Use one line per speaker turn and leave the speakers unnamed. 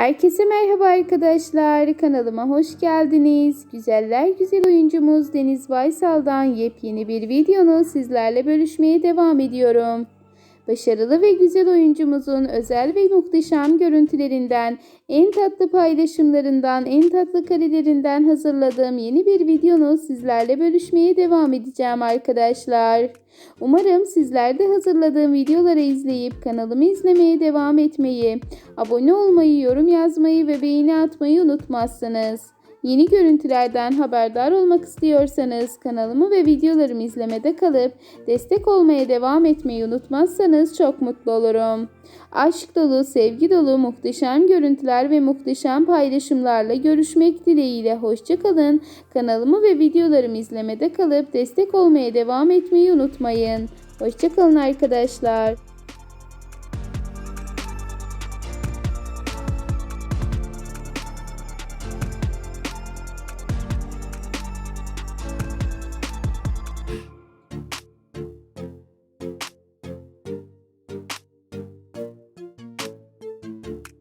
Herkese merhaba arkadaşlar. Kanalıma hoş geldiniz. Güzeller güzel oyuncumuz Deniz Baysal'dan yepyeni bir videonu sizlerle bölüşmeye devam ediyorum. Başarılı ve güzel oyuncumuzun özel ve muhteşem görüntülerinden, en tatlı paylaşımlarından, en tatlı karelerinden hazırladığım yeni bir videonu sizlerle bölüşmeye devam edeceğim arkadaşlar. Umarım sizler de hazırladığım videoları izleyip kanalımı izlemeye devam etmeyi, abone olmayı, yorum yazmayı ve beğeni atmayı unutmazsınız. Yeni görüntülerden haberdar olmak istiyorsanız kanalımı ve videolarımı izlemede kalıp destek olmaya devam etmeyi unutmazsanız çok mutlu olurum. Aşk dolu, sevgi dolu muhteşem görüntüler ve muhteşem paylaşımlarla görüşmek dileğiyle hoşçakalın. Kanalımı ve videolarımı izlemede kalıp destek olmaya devam etmeyi unutmayın. Hoşçakalın arkadaşlar. Thank you.